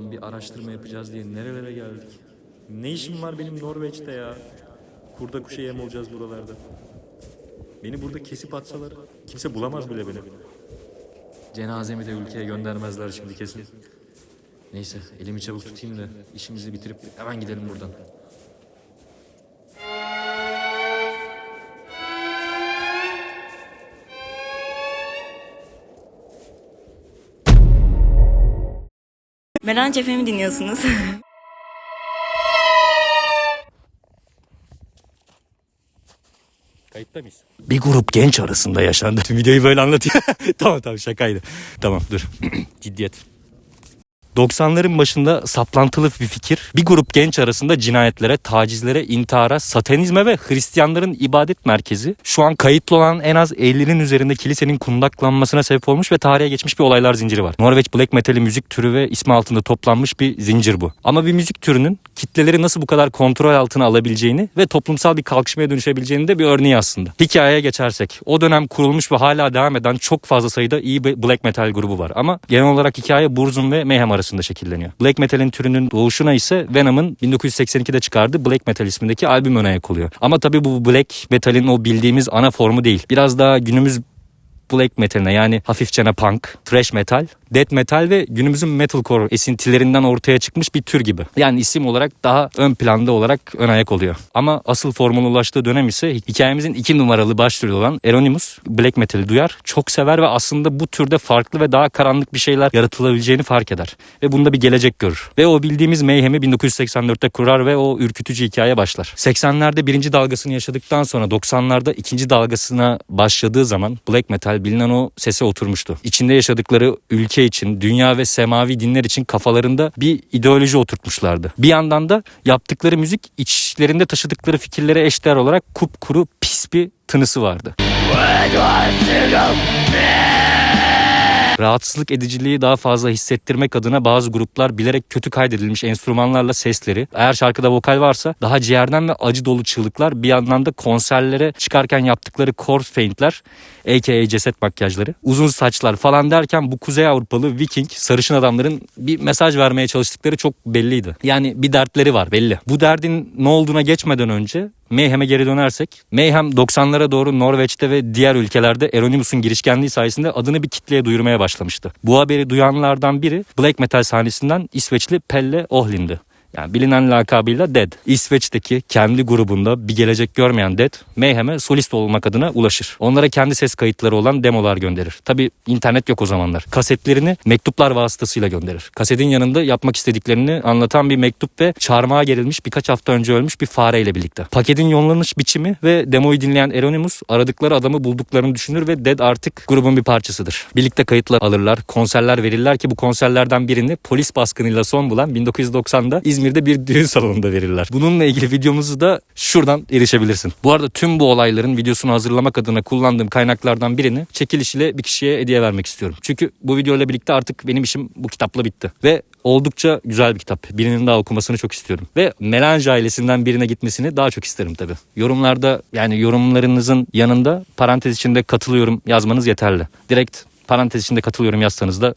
Ulan bir araştırma yapacağız diye nerelere geldik? Ne işim var benim Norveç'te ya? Kurda kuşa yem olacağız buralarda. Beni burada kesip atsalar kimse bulamaz bile beni. Cenazemi de ülkeye göndermezler şimdi kesin. Neyse elimi çabuk tutayım da işimizi bitirip hemen gidelim buradan. Meranç FM'i dinliyorsunuz. Kayıtta mıyız? Bir grup genç arasında yaşandı. Tüm videoyu böyle anlatıyor. tamam tamam şakaydı. Tamam dur. Ciddiyet. 90'ların başında saplantılı bir fikir bir grup genç arasında cinayetlere, tacizlere, intihara, satanizme ve Hristiyanların ibadet merkezi şu an kayıtlı olan en az 50'nin üzerinde kilisenin kundaklanmasına sebep olmuş ve tarihe geçmiş bir olaylar zinciri var. Norveç Black Metal'i müzik türü ve ismi altında toplanmış bir zincir bu. Ama bir müzik türünün kitleleri nasıl bu kadar kontrol altına alabileceğini ve toplumsal bir kalkışmaya dönüşebileceğini de bir örneği aslında. Hikayeye geçersek o dönem kurulmuş ve hala devam eden çok fazla sayıda iyi black metal grubu var ama genel olarak hikaye Burzum ve Mayhem arasında şekilleniyor. Black metal'in türünün doğuşuna ise Venom'ın 1982'de çıkardığı Black Metal ismindeki albüm öne ayak oluyor. Ama tabii bu black metal'in o bildiğimiz ana formu değil. Biraz daha günümüz black metaline yani hafifçene punk, thrash metal, death metal ve günümüzün metalcore esintilerinden ortaya çıkmış bir tür gibi. Yani isim olarak daha ön planda olarak ön ayak oluyor. Ama asıl formuna ulaştığı dönem ise hikayemizin iki numaralı başrolü olan Euronymous black metal'i duyar, çok sever ve aslında bu türde farklı ve daha karanlık bir şeyler yaratılabileceğini fark eder. Ve bunda bir gelecek görür. Ve o bildiğimiz Mayhem'i 1984'te kurar ve o ürkütücü hikaye başlar. 80'lerde birinci dalgasını yaşadıktan sonra 90'larda ikinci dalgasına başladığı zaman black metal bilinen o sese oturmuştu. İçinde yaşadıkları ülke için, dünya ve semavi dinler için kafalarında bir ideoloji oturtmuşlardı. Bir yandan da yaptıkları müzik içlerinde taşıdıkları fikirlere eşdeğer olarak kupkuru pis bir tınısı vardı. Rahatsızlık ediciliği daha fazla hissettirmek adına bazı gruplar bilerek kötü kaydedilmiş enstrümanlarla sesleri, eğer şarkıda vokal varsa daha ciğerden ve acı dolu çığlıklar bir yandan da konserlere çıkarken yaptıkları corpse paint'ler aka ceset makyajları, uzun saçlar falan derken bu Kuzey Avrupalı Viking sarışın adamların bir mesaj vermeye çalıştıkları çok belliydi. Yani bir dertleri var belli. Bu derdin ne olduğuna geçmeden önce Mayhem'e geri dönersek, Mayhem 90'lara doğru Norveç'te ve diğer ülkelerde Euronymoux'un girişkenliği sayesinde adını bir kitleye duyurmaya başlamıştı. Bu haberi duyanlardan biri Black Metal sahnesinden İsveçli Pelle Ohlin'di. Yani bilinen lakabıyla Dead. İsveç'teki kendi grubunda bir gelecek görmeyen Dead, Mayhem'e solist olmak adına ulaşır. Onlara kendi ses kayıtları olan demolar gönderir. Tabi internet yok o zamanlar. Kasetlerini mektuplar vasıtasıyla gönderir. Kasetin yanında yapmak istediklerini anlatan bir mektup ve çarmıha gerilmiş birkaç hafta önce ölmüş bir fareyle birlikte. Paketin yollanış biçimi ve demoyu dinleyen Euronymous aradıkları adamı bulduklarını düşünür ve Dead artık grubun bir parçasıdır. Birlikte kayıtlar alırlar, konserler verirler ki bu konserlerden birini polis baskınıyla son bulan 1990'da İzmir'de bir düğün salonunda verirler. Bununla ilgili videomuzu da şuradan erişebilirsin. Bu arada tüm bu olayların videosunu hazırlamak adına kullandığım kaynaklardan birini çekiliş ile bir kişiye hediye vermek istiyorum. Çünkü bu videoyla birlikte artık benim işim bu kitapla bitti. Ve oldukça güzel bir kitap. Birinin daha okumasını çok istiyorum. Ve Melange ailesinden birine gitmesini daha çok isterim tabii. Yorumlarda yani yorumlarınızın yanında parantez içinde katılıyorum yazmanız yeterli. Direkt parantez içinde katılıyorum yazsanız da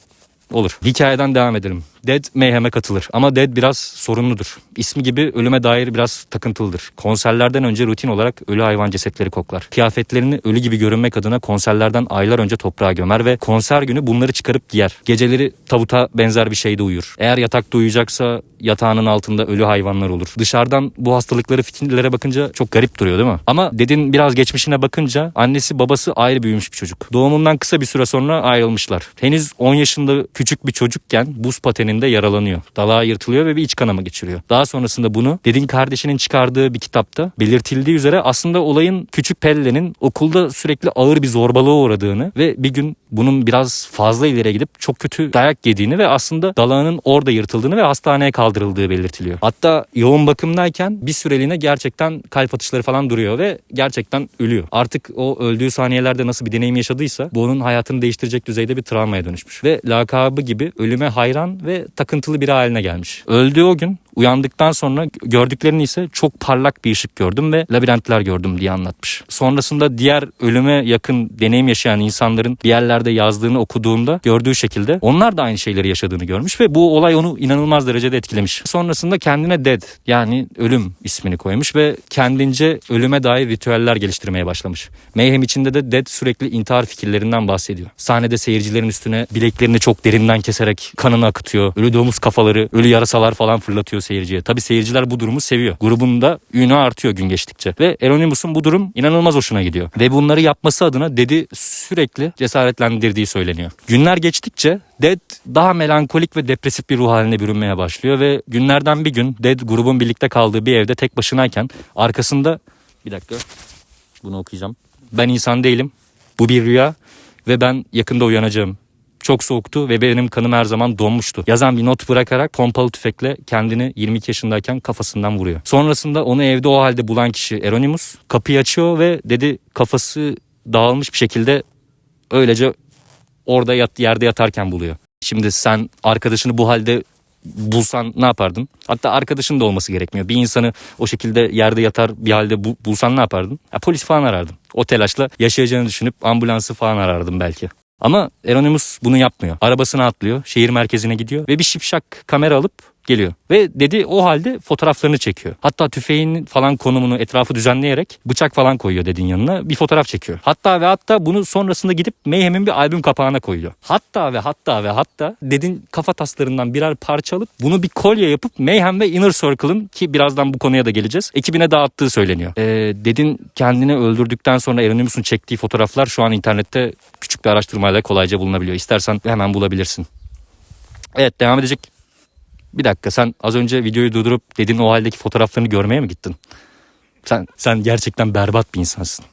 olur. Hikayeden devam edelim. Dead Mayhem'e katılır ama Dead biraz sorunludur. İsmi gibi ölüme dair biraz takıntılıdır. Konserlerden önce rutin olarak ölü hayvan cesetleri koklar. Kıyafetlerini ölü gibi görünmek adına konserlerden aylar önce toprağa gömer ve konser günü bunları çıkarıp giyer. Geceleri tavuta benzer bir şeyde uyur. Eğer yatakta uyuyacaksa yatağının altında ölü hayvanlar olur. Dışarıdan bu hastalıkları fikirlere bakınca çok garip duruyor değil mi? Ama Dead'in biraz geçmişine bakınca annesi babası ayrı büyümüş bir çocuk. Doğumundan kısa bir süre sonra ayrılmışlar. Henüz 10 yaşında küçük bir çocukken buz pateninde yaralanıyor. Dalağa yırtılıyor ve bir iç kanama geçiriyor. Daha sonrasında bunu Dead'in kardeşinin çıkardığı bir kitapta belirtildiği üzere aslında olayın küçük Pelle'nin okulda sürekli ağır bir zorbalığa uğradığını ve bir gün bunun biraz fazla ileriye gidip çok kötü dayak yediğini ve aslında dalağının orada yırtıldığını ve hastaneye kaldırıldığı belirtiliyor. Hatta yoğun bakımdayken bir süreliğine gerçekten kalp atışları falan duruyor ve gerçekten ölüyor. Artık o öldüğü saniyelerde nasıl bir deneyim yaşadıysa bu onun hayatını değiştirecek düzeyde bir travmaya dönüşmüş. Ve lakabı gibi ölüme hayran ve takıntılı biri haline gelmiş. Öldüğü o gün Uyandıktan sonra gördüklerini ise çok parlak bir ışık gördüm ve labirentler gördüm diye anlatmış. Sonrasında diğer ölüme yakın deneyim yaşayan insanların bir yerlerde yazdığını okuduğunda gördüğü şekilde onlar da aynı şeyleri yaşadığını görmüş ve bu olay onu inanılmaz derecede etkilemiş. Sonrasında kendine Dead yani ölüm ismini koymuş ve kendince ölüme dair ritüeller geliştirmeye başlamış. Mayhem içinde de Dead sürekli intihar fikirlerinden bahsediyor. Sahnede seyircilerin üstüne bileklerini çok derinden keserek kanını akıtıyor. Ölü domuz kafaları, ölü yarasalar falan fırlatıyor seyirciye. Tabi seyirciler bu durumu seviyor. Grubun da ünü artıyor gün geçtikçe. Ve Euronymous bu durum inanılmaz hoşuna gidiyor. Ve bunları yapması adına Dead'i sürekli cesaretlendirdiği söyleniyor. Günler geçtikçe Dead daha melankolik ve depresif bir ruh haline bürünmeye başlıyor ve günlerden bir gün Dead grubun birlikte kaldığı bir evde tek başınayken arkasında bir dakika bunu okuyacağım. Ben insan değilim. Bu bir rüya ve ben yakında uyanacağım. Çok soğuktu ve benim kanım her zaman donmuştu. Yazan bir not bırakarak pompalı tüfekle kendini 22 yaşındayken kafasından vuruyor. Sonrasında onu evde o halde bulan kişi Eronimus kapıyı açıyor ve dedi kafası dağılmış bir şekilde öylece orada yat, yerde yatarken buluyor. Şimdi sen arkadaşını bu halde bulsan ne yapardın? Hatta arkadaşın da olması gerekmiyor. Bir insanı o şekilde yerde yatar bir halde bu- bulsan ne yapardın? Ya, polis falan arardın. O telaşla yaşayacağını düşünüp ambulansı falan arardım belki. Ama Eronimus bunu yapmıyor. Arabasına atlıyor, şehir merkezine gidiyor ve bir şipşak kamera alıp geliyor. Ve dedi o halde fotoğraflarını çekiyor. Hatta tüfeğin falan konumunu etrafı düzenleyerek bıçak falan koyuyor dedin yanına bir fotoğraf çekiyor. Hatta ve hatta bunu sonrasında gidip Mayhem'in bir albüm kapağına koyuyor. Hatta ve hatta ve hatta dedin kafa taslarından birer parça bunu bir kolye yapıp Mayhem ve Inner Circle'ın ki birazdan bu konuya da geleceğiz ekibine dağıttığı söyleniyor. Ee, dedin kendini öldürdükten sonra Eronimus'un çektiği fotoğraflar şu an internette küçük bir araştırmayla kolayca bulunabiliyor. İstersen hemen bulabilirsin. Evet devam edecek. Bir dakika sen az önce videoyu durdurup dedin o haldeki fotoğraflarını görmeye mi gittin? Sen sen gerçekten berbat bir insansın.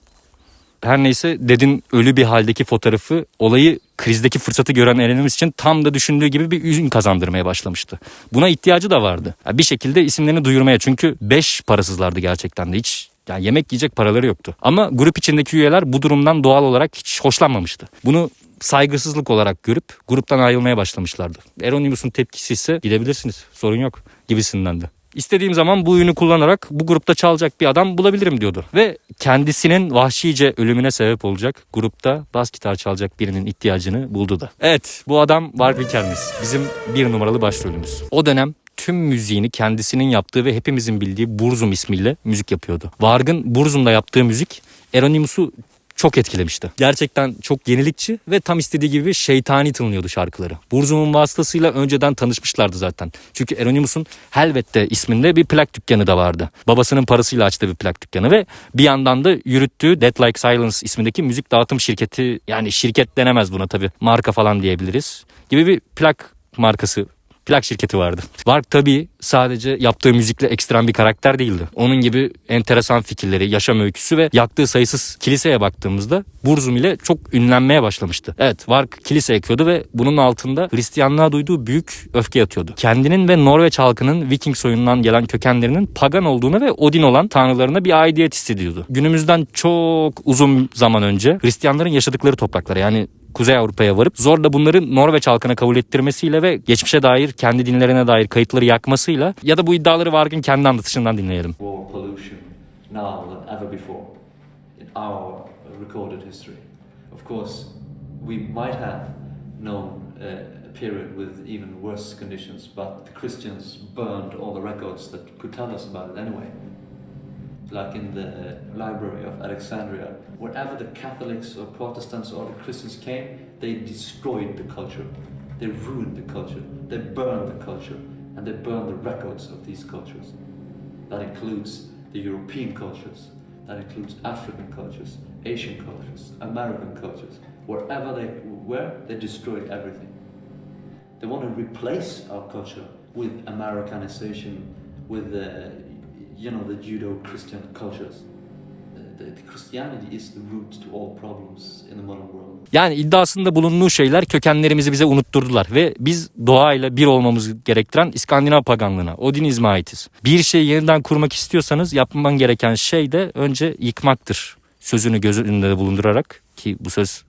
Her neyse dedin ölü bir haldeki fotoğrafı olayı krizdeki fırsatı gören Erenimiz için tam da düşündüğü gibi bir üzün kazandırmaya başlamıştı. Buna ihtiyacı da vardı. Ya Bir şekilde isimlerini duyurmaya çünkü 5 parasızlardı gerçekten de hiç yani yemek yiyecek paraları yoktu. Ama grup içindeki üyeler bu durumdan doğal olarak hiç hoşlanmamıştı. Bunu saygısızlık olarak görüp gruptan ayrılmaya başlamışlardı. Eronimus'un tepkisi ise gidebilirsiniz sorun yok gibisinden de. İstediğim zaman bu ürünü kullanarak bu grupta çalacak bir adam bulabilirim diyordu. Ve kendisinin vahşice ölümüne sebep olacak grupta bas gitar çalacak birinin ihtiyacını buldu da. Evet bu adam Warwick Hermes. Bizim bir numaralı başrolümüz. O dönem tüm müziğini kendisinin yaptığı ve hepimizin bildiği Burzum ismiyle müzik yapıyordu. Varg'ın Burzum'da yaptığı müzik Eronimus'u çok etkilemişti. Gerçekten çok yenilikçi ve tam istediği gibi şeytani tınlıyordu şarkıları. Burzum'un vasıtasıyla önceden tanışmışlardı zaten. Çünkü Eronimus'un Helvet'te isminde bir plak dükkanı da vardı. Babasının parasıyla açtığı bir plak dükkanı ve bir yandan da yürüttüğü Dead Like Silence ismindeki müzik dağıtım şirketi yani şirket denemez buna tabii marka falan diyebiliriz gibi bir plak markası plak şirketi vardı. Varg tabii sadece yaptığı müzikle ekstrem bir karakter değildi. Onun gibi enteresan fikirleri, yaşam öyküsü ve yaktığı sayısız kiliseye baktığımızda Burzum ile çok ünlenmeye başlamıştı. Evet Varg kilise yakıyordu ve bunun altında Hristiyanlığa duyduğu büyük öfke yatıyordu. Kendinin ve Norveç halkının Viking soyundan gelen kökenlerinin pagan olduğunu ve Odin olan tanrılarına bir aidiyet hissediyordu. Günümüzden çok uzun zaman önce Hristiyanların yaşadıkları topraklara yani Kuzey Avrupa'ya varıp zorla bunları Norveç halkına kabul ettirmesiyle ve geçmişe dair kendi dinlerine dair kayıtları yakmasıyla ya da bu iddiaları Varg'ın kendi anlatışından dinleyelim. uh, period with even worse conditions, but the Christians burned all the records that could tell us about it anyway. Like in the uh, library of Alexandria, wherever the Catholics or Protestants or the Christians came, they destroyed the culture. They ruined the culture. They burned the culture. And they burned the records of these cultures. That includes the European cultures, that includes African cultures, Asian cultures, American cultures. Wherever they were, they destroyed everything. They want to replace our culture with Americanization, with the, you know, the Judo-Christian cultures. Yani iddiasında bulunduğu şeyler kökenlerimizi bize unutturdular ve biz doğayla bir olmamız gerektiren İskandinav paganlığına, Odinizme aitiz. Bir şeyi yeniden kurmak istiyorsanız yapman gereken şey de önce yıkmaktır. Sözünü göz bulundurarak ki bu söz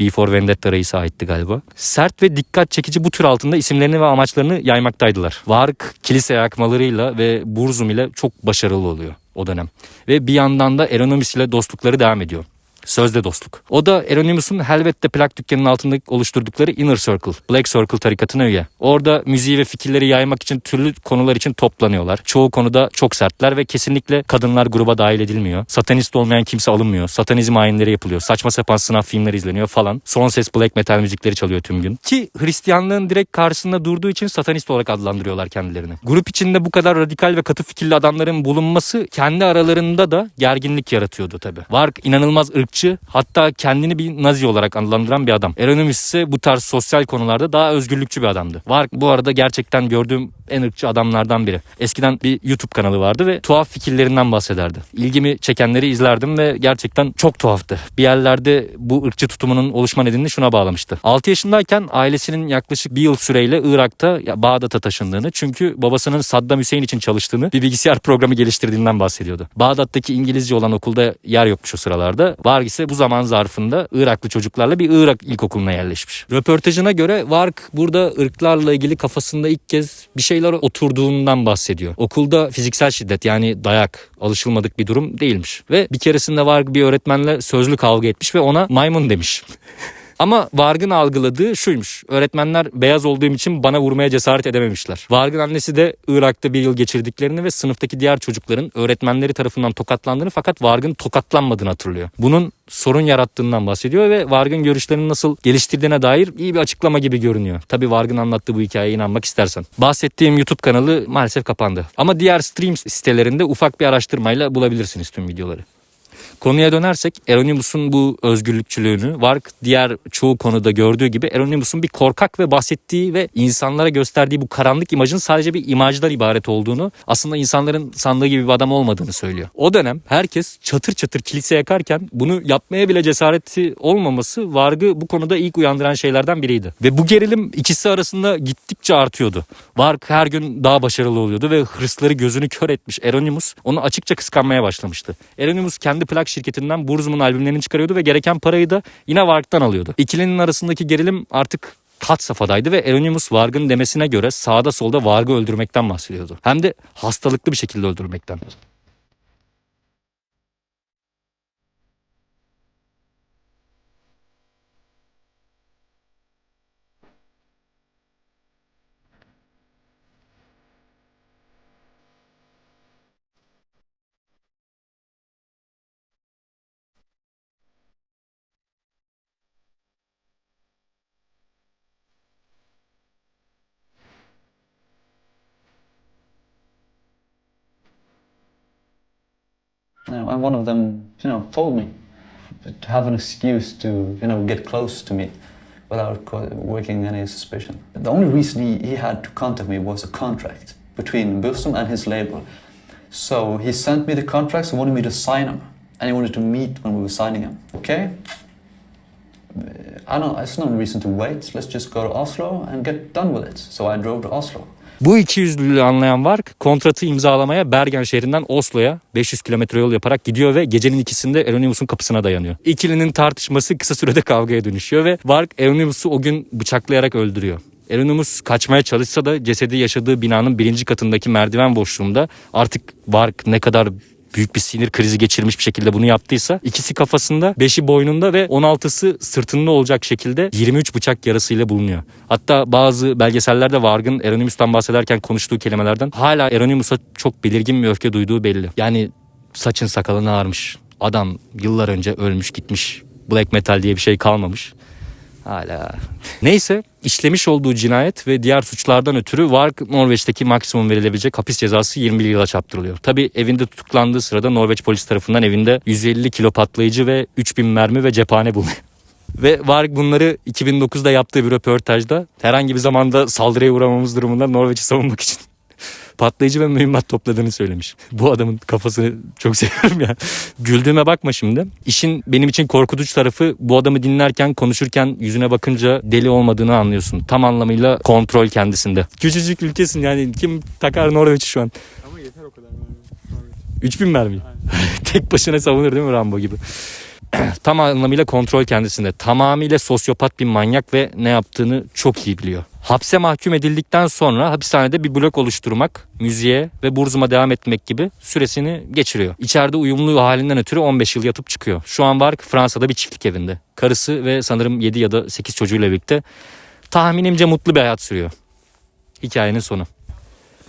B for Vendetta reisi aitti galiba. Sert ve dikkat çekici bu tür altında isimlerini ve amaçlarını yaymaktaydılar. Vark kilise yakmalarıyla ve Burzum ile çok başarılı oluyor o dönem. Ve bir yandan da Eronimus ile dostlukları devam ediyor. Sözde dostluk. O da Eronimus'un Helvet'te plak dükkanının altında oluşturdukları Inner Circle, Black Circle tarikatına üye. Orada müziği ve fikirleri yaymak için türlü konular için toplanıyorlar. Çoğu konuda çok sertler ve kesinlikle kadınlar gruba dahil edilmiyor. Satanist olmayan kimse alınmıyor. Satanizm ayinleri yapılıyor. Saçma sapan sınav filmleri izleniyor falan. Son ses black metal müzikleri çalıyor tüm gün. Ki Hristiyanlığın direkt karşısında durduğu için satanist olarak adlandırıyorlar kendilerini. Grup içinde bu kadar radikal ve katı fikirli adamların bulunması kendi aralarında da gerginlik yaratıyordu tabi. Vark inanılmaz ırkçı hatta kendini bir nazi olarak adlandıran bir adam. Eronimus ise bu tarz sosyal konularda daha özgürlükçü bir adamdı. Vark bu arada gerçekten gördüğüm en ırkçı adamlardan biri. Eskiden bir YouTube kanalı vardı ve tuhaf fikirlerinden bahsederdi. İlgimi çekenleri izlerdim ve gerçekten çok tuhaftı. Bir yerlerde bu ırkçı tutumunun oluşma nedenini şuna bağlamıştı. 6 yaşındayken ailesinin yaklaşık bir yıl süreyle Irak'ta Bağdat'a taşındığını çünkü babasının Saddam Hüseyin için çalıştığını bir bilgisayar programı geliştirdiğinden bahsediyordu. Bağdat'taki İngilizce olan okulda yer yokmuş o sıralarda. Varg ise bu zaman zarfında Iraklı çocuklarla bir Irak ilkokuluna yerleşmiş. Röportajına göre Varg burada ırklarla ilgili kafasında ilk kez bir şeyler oturduğundan bahsediyor. Okulda fiziksel şiddet yani dayak alışılmadık bir durum değilmiş. Ve bir keresinde Varg bir öğretmenle sözlü kavga etmiş ve ona maymun demiş. Ama Varg'ın algıladığı şuymuş. Öğretmenler beyaz olduğum için bana vurmaya cesaret edememişler. Varg'ın annesi de Irak'ta bir yıl geçirdiklerini ve sınıftaki diğer çocukların öğretmenleri tarafından tokatlandığını fakat Varg'ın tokatlanmadığını hatırlıyor. Bunun sorun yarattığından bahsediyor ve Varg'ın görüşlerini nasıl geliştirdiğine dair iyi bir açıklama gibi görünüyor. Tabi Varg'ın anlattığı bu hikayeye inanmak istersen. Bahsettiğim YouTube kanalı maalesef kapandı. Ama diğer stream sitelerinde ufak bir araştırmayla bulabilirsiniz tüm videoları. Konuya dönersek Eronimus'un bu özgürlükçülüğünü Vark diğer çoğu konuda gördüğü gibi Eronimus'un bir korkak ve bahsettiği ve insanlara gösterdiği bu karanlık imajın sadece bir imajdan ibaret olduğunu aslında insanların sandığı gibi bir adam olmadığını söylüyor. O dönem herkes çatır çatır kilise yakarken bunu yapmaya bile cesareti olmaması Varg'ı bu konuda ilk uyandıran şeylerden biriydi. Ve bu gerilim ikisi arasında gittikçe artıyordu. Varg her gün daha başarılı oluyordu ve hırsları gözünü kör etmiş Eronimus onu açıkça kıskanmaya başlamıştı. Eronimus kendi plak şirketinden Burzum'un albümlerini çıkarıyordu ve gereken parayı da yine Varg'dan alıyordu. İkilinin arasındaki gerilim artık kat safhadaydı ve Eronimus Varg'ın demesine göre sağda solda Varg'ı öldürmekten bahsediyordu. Hem de hastalıklı bir şekilde öldürmekten. Know, and one of them, you know, told me to have an excuse to, you know, get close to me without working any suspicion. The only reason he, he had to contact me was a contract between Bursum and his label. So he sent me the contracts and wanted me to sign them. And he wanted to meet when we were signing them. Okay? I don't, there's no reason to wait. Let's just go to Oslo and get done with it. So I drove to Oslo. Bu iki yüzlülüğü anlayan Vark kontratı imzalamaya Bergen şehrinden Oslo'ya 500 kilometre yol yaparak gidiyor ve gecenin ikisinde Eronimus'un kapısına dayanıyor. İkilinin tartışması kısa sürede kavgaya dönüşüyor ve Vark Eronimus'u o gün bıçaklayarak öldürüyor. Eronimus kaçmaya çalışsa da cesedi yaşadığı binanın birinci katındaki merdiven boşluğunda artık Vark ne kadar büyük bir sinir krizi geçirmiş bir şekilde bunu yaptıysa ikisi kafasında, beşi boynunda ve 16'sı sırtında olacak şekilde 23 bıçak yarasıyla bulunuyor. Hatta bazı belgesellerde Varg'ın Eronimus'tan bahsederken konuştuğu kelimelerden hala Eronimus'a çok belirgin bir öfke duyduğu belli. Yani saçın sakalın ağarmış. Adam yıllar önce ölmüş gitmiş. Black metal diye bir şey kalmamış. Hala. Neyse işlemiş olduğu cinayet ve diğer suçlardan ötürü Varg Norveç'teki maksimum verilebilecek hapis cezası 21 yıla çarptırılıyor. Tabi evinde tutuklandığı sırada Norveç polis tarafından evinde 150 kilo patlayıcı ve 3000 mermi ve cephane bulunuyor. Ve Varg bunları 2009'da yaptığı bir röportajda herhangi bir zamanda saldırıya uğramamız durumunda Norveç'i savunmak için patlayıcı ve mühimmat topladığını söylemiş. Bu adamın kafasını çok seviyorum ya. Güldüğüme bakma şimdi. İşin benim için korkutucu tarafı bu adamı dinlerken konuşurken yüzüne bakınca deli olmadığını anlıyorsun. Tam anlamıyla kontrol kendisinde. Küçücük ülkesin yani kim takar Norveç'i şu an? Ama yeter o kadar. Yani. Norveç. 3000 mermi. Tek başına savunur değil mi Rambo gibi? Tam anlamıyla kontrol kendisinde. Tamamıyla sosyopat bir manyak ve ne yaptığını çok iyi biliyor. Hapse mahkum edildikten sonra hapishanede bir blok oluşturmak, müziğe ve burzuma devam etmek gibi süresini geçiriyor. İçeride uyumlu halinden ötürü 15 yıl yatıp çıkıyor. Şu an var Fransa'da bir çiftlik evinde. Karısı ve sanırım 7 ya da 8 çocuğuyla birlikte tahminimce mutlu bir hayat sürüyor. Hikayenin sonu.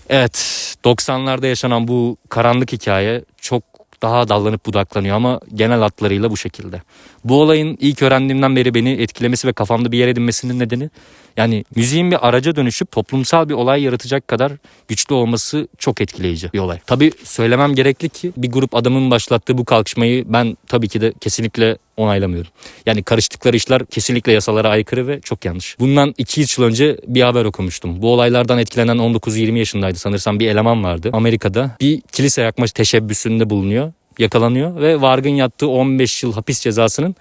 Evet 90'larda yaşanan bu karanlık hikaye çok daha dallanıp budaklanıyor ama genel hatlarıyla bu şekilde. Bu olayın ilk öğrendiğimden beri beni etkilemesi ve kafamda bir yer edinmesinin nedeni yani müziğin bir araca dönüşüp toplumsal bir olay yaratacak kadar güçlü olması çok etkileyici bir olay. Tabii söylemem gerekli ki bir grup adamın başlattığı bu kalkışmayı ben tabii ki de kesinlikle onaylamıyorum. Yani karıştıkları işler kesinlikle yasalara aykırı ve çok yanlış. Bundan 2 yıl önce bir haber okumuştum. Bu olaylardan etkilenen 19-20 yaşındaydı sanırsam bir eleman vardı. Amerika'da bir kilise yakma teşebbüsünde bulunuyor yakalanıyor ve Varg'ın yattığı 15 yıl hapis cezasının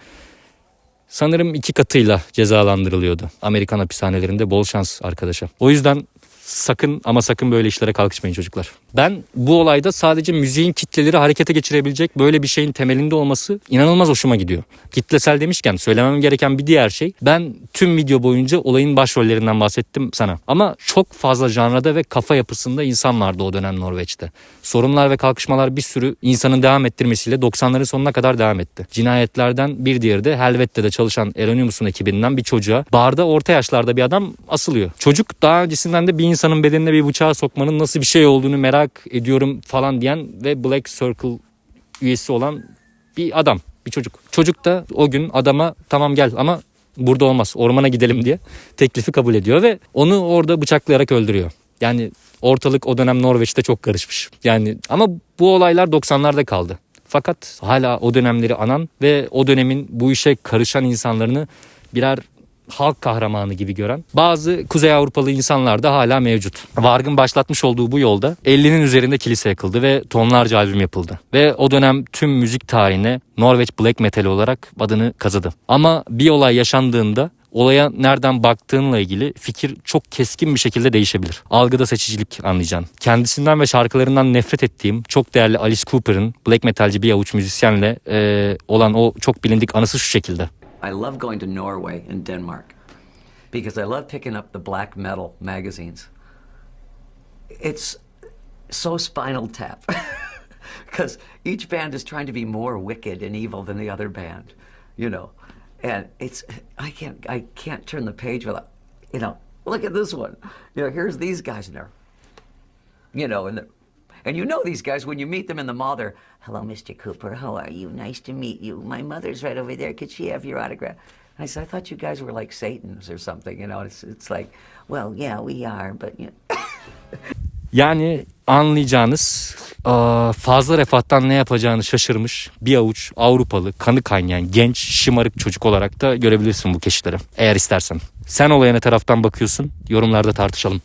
sanırım iki katıyla cezalandırılıyordu. Amerikan hapishanelerinde bol şans arkadaşa. O yüzden sakın ama sakın böyle işlere kalkışmayın çocuklar. Ben bu olayda sadece müziğin kitleleri harekete geçirebilecek böyle bir şeyin temelinde olması inanılmaz hoşuma gidiyor. Kitlesel demişken söylemem gereken bir diğer şey ben tüm video boyunca olayın başrollerinden bahsettim sana. Ama çok fazla janrada ve kafa yapısında insan vardı o dönem Norveç'te. Sorunlar ve kalkışmalar bir sürü insanın devam ettirmesiyle 90'ların sonuna kadar devam etti. Cinayetlerden bir diğeri de Helvette'de çalışan Eronimus'un ekibinden bir çocuğa barda orta yaşlarda bir adam asılıyor. Çocuk daha öncesinden de bir insanın bedenine bir bıçağı sokmanın nasıl bir şey olduğunu merak ediyorum falan diyen ve Black Circle üyesi olan bir adam, bir çocuk. Çocuk da o gün adama tamam gel ama burada olmaz ormana gidelim diye teklifi kabul ediyor ve onu orada bıçaklayarak öldürüyor. Yani ortalık o dönem Norveç'te çok karışmış. Yani ama bu olaylar 90'larda kaldı. Fakat hala o dönemleri anan ve o dönemin bu işe karışan insanlarını birer halk kahramanı gibi gören bazı Kuzey Avrupalı insanlar da hala mevcut. Varg'ın başlatmış olduğu bu yolda 50'nin üzerinde kilise yakıldı ve tonlarca albüm yapıldı. Ve o dönem tüm müzik tarihine Norveç Black Metal olarak adını kazıdı. Ama bir olay yaşandığında olaya nereden baktığınla ilgili fikir çok keskin bir şekilde değişebilir. Algıda seçicilik anlayacaksın. Kendisinden ve şarkılarından nefret ettiğim çok değerli Alice Cooper'ın black metalci bir avuç müzisyenle eee, olan o çok bilindik anısı şu şekilde. I love going to Norway and Denmark because I love picking up the black metal magazines. It's so spinal tap because each band is trying to be more wicked and evil than the other band, you know. And it's I can't I can't turn the page without you know. Look at this one. You know, here's these guys in there. You know, and and you know these guys when you meet them in the mall. They're, "Hello, Mr. Cooper. How are you? Nice to meet you. My mother's right over there. Could she have your autograph?" And I said, "I thought you guys were like Satans or something." You know, it's it's like, well, yeah, we are, but you. Yani anlayacağınız aa, fazla refahtan ne yapacağını şaşırmış bir avuç Avrupalı kanı kaynayan genç şımarık çocuk olarak da görebilirsin bu keşifleri eğer istersen. Sen olaya ne taraftan bakıyorsun yorumlarda tartışalım.